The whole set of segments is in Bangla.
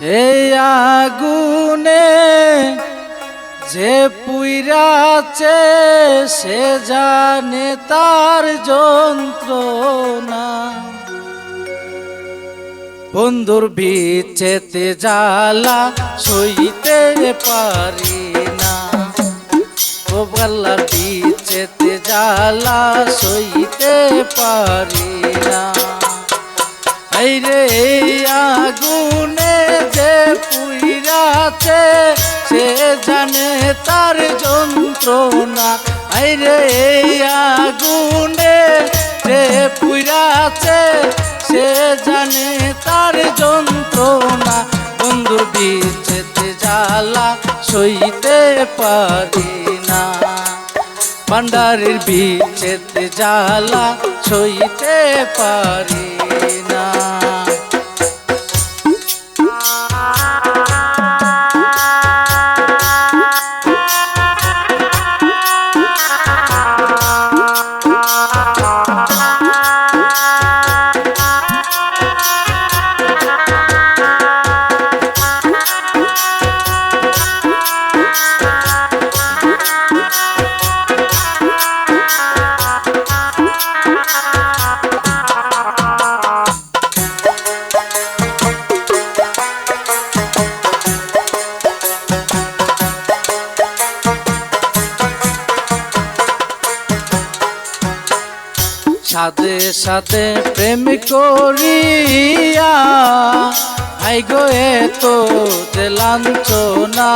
এই আগুনে যে পুইরাছে, সে জানে তার যন্ত্রণা। বন্ধুর বিচেতে জ্বালা সইতে পারি না। ও বাল্লার বিচেতে জ্বালা সইতে পারি না। এই রে আগুনে যে পুইরাছে, সে জানে তার যন্ত্রণা। এই রে আগুনে যে পুইরাছে, সে জানে তার যন্ত্রণা। বন্ধুর বিচ্ছেতে জ্বালা সইতে পারি না। ভান্ডারের বিচ্ছেতে জ্বালা সইতে পারি সাথে সাথে প্রেম করিয়া, আই গো তো যে লাঞ্ছনা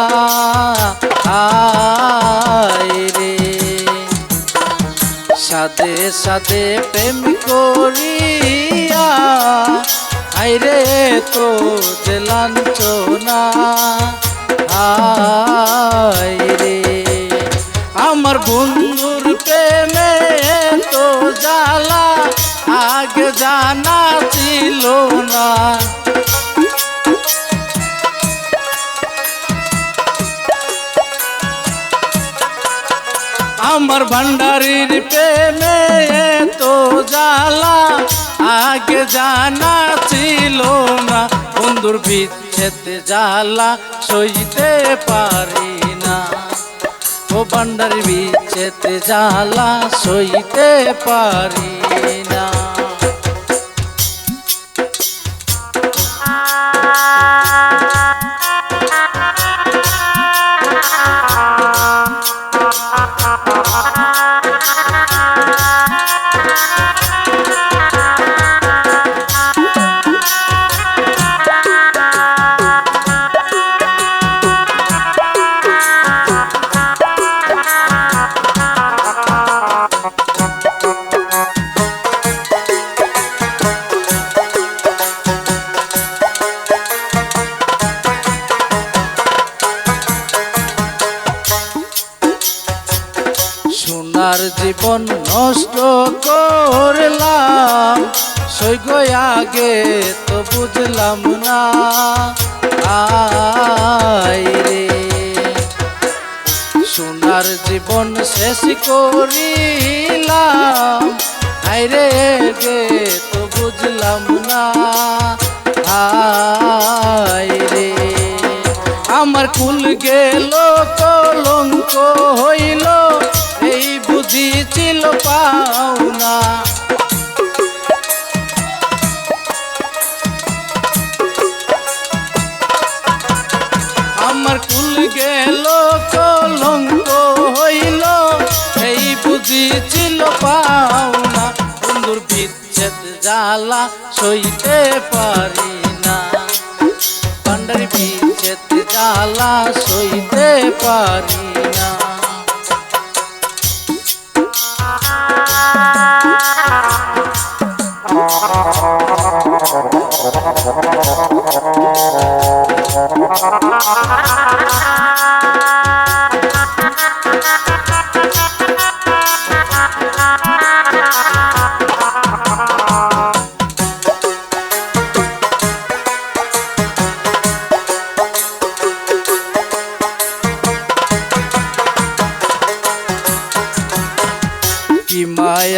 আয় রে। সাথে সাথে প্রেম করিয়া, আই রে তো যে লাঞ্ছনা আয় রে। আমার বন্ধুর আগে জানা ছিল না। আমার ভান্ডারির প্রেমে তো জ্বালা আগে জানা ছিল না। বন্ধুর বিচ্ছেদ জ্বালা সইতে পারি না। ও ভান্ডার বিচ্ছেদ জ্বালা সইতে পারি সোনার জীবন নষ্ট করলাম। সৈগ আগে তো বুঝলাম না। রে। সোনার জীবন শেষ করিলাম। রে গে তো বুঝলাম না। রে। আমার কুল গেল জ্বালা সইতে পারি না। পাণ্ডারি পিছেতে জ্বালা সইতে পারি না।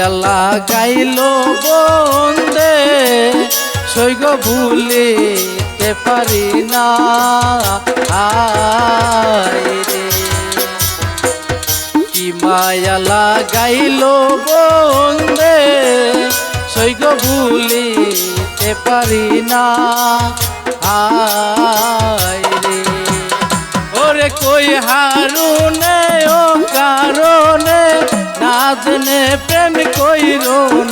মায়া লাগাইল বন্দে, সৈগ ভুলে ভুলিতে পারি না। কি মায়া লাগাইল বন্দে, সৈগ ভুলিতে পারি না। আয় রে। ওরে কই হারুনে জেনে প্রেম কইর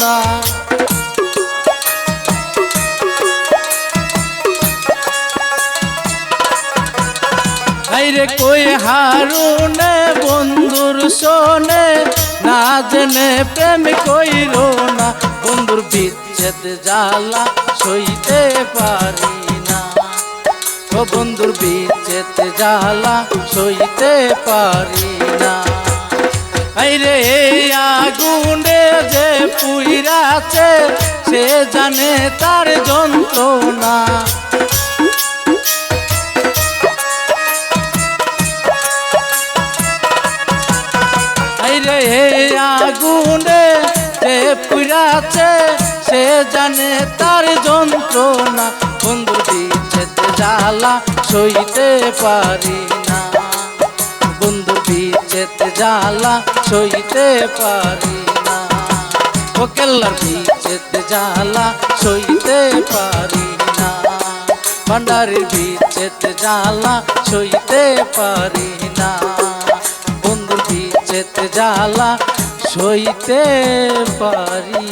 না। আইরে কই হারুনে বন্ধুর শোনে, না জেনে প্রেম কইর না। বন্ধুর বিচ্ছেদ জ্বালা সইতে পারি না। ও বন্ধুর বিচ্ছেদ জ্বালা সইতে পারি না। আইরে আগুনে যে পুইরাছে, সে জানে তার যন্ত্রণা। আইরে আগুনে যে পুরাছে সে জানে তার যন্ত্রণা। বন্ধু বিচ্ছেদ জ্বালা সইতে পারি। জ্বালা সইতে পারি না। ও কেল্লার বিচ্ছেদ জ্বালা সইতে পারি না। ভান্ডারের বিচ্ছেদ জ্বালা সইতে পারি না। বন্ধুর বিচ্ছেদ জ্বালা সইতে পারি